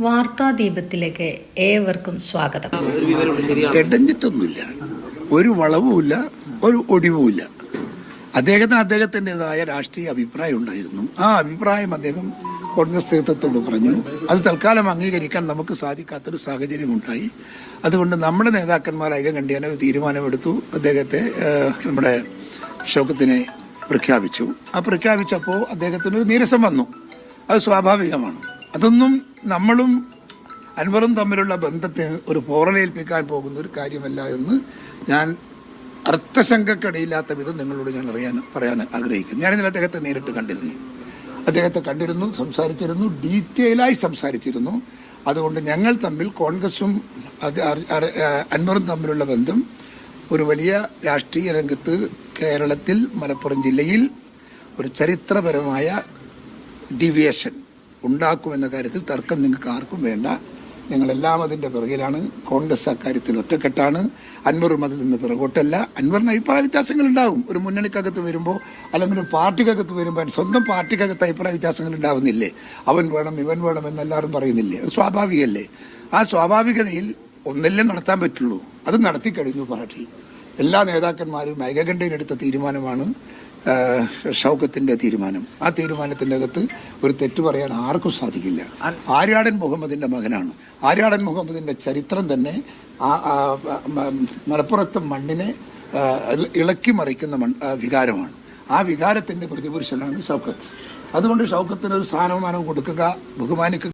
വാർത്താദീപത്തിലേക്ക് ഏവർക്കും സ്വാഗതം. ശരിയാണ് ഒരു വളവുമില്ല ഒരു ഒടിവുമില്ല. അദ്ദേഹത്തിന് അദ്ദേഹത്തിന്റെതായ രാഷ്ട്രീയ അഭിപ്രായം ഉണ്ടായിരുന്നു. ആ അഭിപ്രായം അദ്ദേഹം കോൺഗ്രസ് നേതൃത്വത്തോട് പറഞ്ഞു. അത് തൽക്കാലം അംഗീകരിക്കാൻ നമുക്ക് സാധിക്കാത്തൊരു സാഹചര്യമുണ്ടായി. അതുകൊണ്ട് നമ്മുടെ നേതാക്കന്മാർ ഐകകണ്ഠ്യേന ഒരു തീരുമാനമെടുത്തു. അദ്ദേഹത്തെ നമ്മുടെ ശോകത്തിനെ പ്രഖ്യാപിച്ചു. ആ പ്രഖ്യാപിച്ചപ്പോൾ അദ്ദേഹത്തിന് ഒരു നീരസം വന്നു. അത് സ്വാഭാവികമാണ്. അതൊന്നും നമ്മളും അൻവറും തമ്മിലുള്ള ബന്ധത്തിന് ഒരു പോറലേൽപ്പിക്കാൻ പോകുന്ന ഒരു കാര്യമല്ല എന്ന് ഞാൻ അർത്ഥശങ്കക്കടയില്ലാത്ത വിധം നിങ്ങളോട് ഞാൻ അറിയാൻ പറയാൻ ആഗ്രഹിക്കുന്നു. ഞാനിന്നലെ അദ്ദേഹത്തെ നേരിട്ട് കണ്ടിരുന്നു. അദ്ദേഹത്തെ കണ്ടിരുന്നു സംസാരിച്ചിരുന്നു ഡീറ്റെയിലായി സംസാരിച്ചിരുന്നു. അതുകൊണ്ട് ഞങ്ങൾ തമ്മിൽ കോൺഗ്രസും അൻവറും തമ്മിലുള്ള ബന്ധം ഒരു വലിയ രാഷ്ട്രീയ രംഗത്ത് കേരളത്തിൽ മലപ്പുറം ജില്ലയിൽ ഒരു ചരിത്രപരമായ ഡീവിയേഷൻ ഉണ്ടാക്കുമെന്ന കാര്യത്തിൽ തർക്കം നിങ്ങൾക്ക് ആർക്കും വേണ്ട. ഞങ്ങളെല്ലാം അതിന്റെ പിറകിലാണ്. കോൺഗ്രസ് അക്കാര്യത്തിൽ ഒറ്റക്കെട്ടാണ്. അൻവറും അതിൽ നിന്ന് പിറകോട്ടല്ല. അൻവറിന് അഭിപ്രായ വ്യത്യാസങ്ങൾ ഉണ്ടാകും ഒരു മുന്നണിക്കകത്ത് വരുമ്പോൾ അല്ലെങ്കിൽ ഒരു പാർട്ടിക്കകത്ത് വരുമ്പോൾ സ്വന്തം പാർട്ടിക്കകത്ത് അഭിപ്രായ വ്യത്യാസങ്ങൾ ഉണ്ടാവുന്നില്ലേ? അവൻ വേണം ഇവൻ വേണം എന്നെല്ലാവരും പറയുന്നില്ലേ? അത് സ്വാഭാവികമല്ലേ ആ സ്വാഭാവികതയിൽ ഒന്നല്ലേ നടത്താൻ പറ്റുള്ളൂ. അത് നടത്തിക്കഴിഞ്ഞു പാർട്ടി. എല്ലാ നേതാക്കന്മാരും ഏകകണ്ഠയിലെടുത്ത തീരുമാനമാണ്. ഷൗക്കത്തിന്റെ തീരുമാനം. ആ തീരുമാനത്തിന്റെ അകത്ത് ഒരു തെറ്റ് പറയാൻ ആർക്കും സാധിക്കില്ല. ആര്യാടൻ മുഹമ്മദിന്റെ മകനാണ്. ആര്യാടൻ മുഹമ്മദിന്റെ ചരിത്രം തന്നെ മലപ്പുറത്തെ മണ്ണിനെ ഇളക്കി മറിക്കുന്ന മൺ വികാരമാണ്. ആ വികാരത്തിന്റെ പ്രതിപുരുഷനാണ് ഷൗക്കത്ത്. അതുകൊണ്ട് ഷൗക്കത്തിന് ഒരു സ്ഥാനമാനം കൊടുക്കുക ബഹുമാനിക്കുക